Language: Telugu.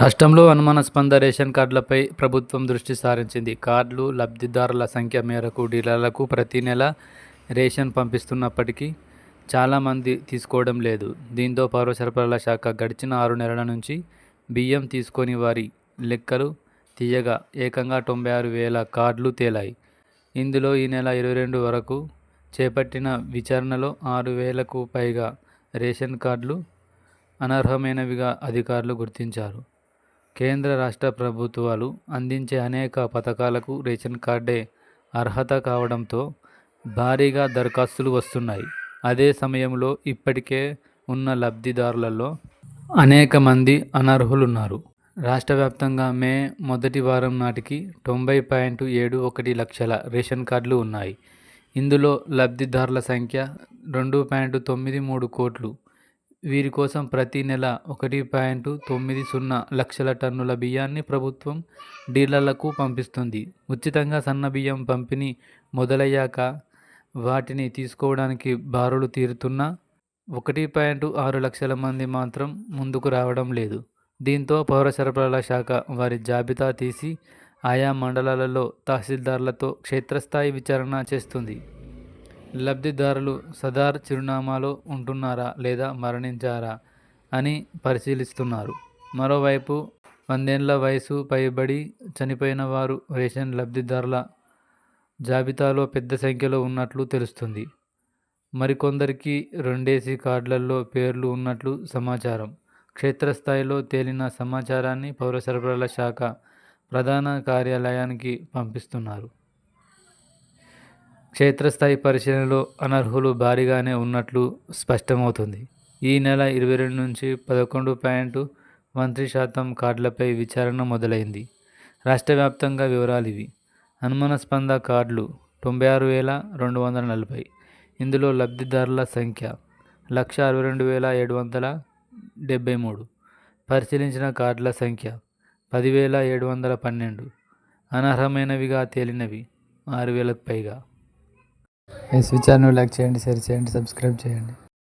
రాష్ట్రంలో అనుమానాస్పద రేషన్ కార్డులపై ప్రభుత్వం దృష్టి సారించింది. కార్డులు లబ్ధిదారుల సంఖ్య మేరకు డీలర్లకు ప్రతి నెల రేషన్ పంపిస్తున్నప్పటికీ చాలామంది తీసుకోవడం లేదు. దీంతో పౌర సరఫరాల శాఖ గడిచిన ఆరు నెలల నుంచి బియ్యం తీసుకొని వారి లెక్కలు తీయగా ఏకంగా తొంభై ఆరు వేల కార్డులు తేలాయి. ఇందులో ఈ నెల ఇరవై రెండు వరకు చేపట్టిన విచారణలో ఆరు వేలకు పైగా రేషన్ కార్డులు అనర్హమైనవిగా అధికారులు గుర్తించారు. కేంద్ర రాష్ట్ర ప్రభుత్వాలు అందించే అనేక పథకాలకు రేషన్ కార్డే అర్హత కావడంతో భారీగా దరఖాస్తులు వస్తున్నాయి. అదే సమయంలో ఇప్పటికే ఉన్న లబ్ధిదారులలో అనేక మంది అనర్హులున్నారు. రాష్ట్ర వ్యాప్తంగా మే మొదటి వారం నాటికి తొంభై పాయింట్ ఏడు ఒకటి లక్షల రేషన్ కార్డులు ఉన్నాయి. ఇందులో లబ్ధిదారుల సంఖ్య రెండు పాయింట్ తొమ్మిది మూడు కోట్లు వీరి కోసం ప్రతి నెల ఒకటి పాయింట్ తొమ్మిది సున్నా లక్షల టన్నుల బియ్యాన్ని ప్రభుత్వం డీలర్లకు పంపిస్తుంది. ఉచితంగా సన్న బియ్యం పంపిణీ మొదలయ్యాక వాటిని తీసుకోవడానికి బారులు తీరుతున్న ఒకటి పాయింట్ ఆరు లక్షల మంది మాత్రం ముందుకు రావడం లేదు. దీంతో పౌర సరఫరాల శాఖ వారి జాబితా తీసి ఆయా మండలాలలో తహసీల్దార్లతో క్షేత్రస్థాయి విచారణ చేస్తుంది. లబ్ధిదారులు సదార్ చిరునామాలో ఉంటున్నారా లేదా మరణించారా అని పరిశీలిస్తున్నారు. మరోవైపు వందేళ్ళ వయసు పైబడి చనిపోయిన వారు రేషన్ లబ్ధిదారుల జాబితాలో పెద్ద సంఖ్యలో ఉన్నట్లు తెలుస్తుంది. మరికొందరికి రెండేసి కార్డులలో పేర్లు ఉన్నట్లు సమాచారం. క్షేత్రస్థాయిలో తేలిన సమాచారాన్ని పౌర సరఫరాల శాఖ ప్రధాన కార్యాలయానికి పంపిస్తున్నారు. క్షేత్రస్థాయి పరిశీలనలో అనర్హులు భారీగానే ఉన్నట్లు స్పష్టమవుతుంది. ఈ నెల ఇరవై రెండు నుంచి పదకొండు పాయింట్ మంత్రి శాతం కార్డులపై విచారణ మొదలైంది. రాష్ట్ర వ్యాప్తంగా వివరాలు ఇవి. అనుమానాస్పంద కార్డులు తొంభై ఆరు వేల రెండు వందల నలభై. ఇందులో లబ్ధిదారుల సంఖ్య లక్ష అరవై రెండు వేల ఏడు వందల డెబ్బై మూడు. పరిశీలించిన కార్డుల సంఖ్య పదివేల ఏడు వందల పన్నెండు. అనర్హమైనవిగా తేలినవి ఆరు వేలకు పైగా. స్విచ్ విచారణ లైక్ చేయండి షేర్ చేయండి సబ్స్క్రైబ్ చేయండి.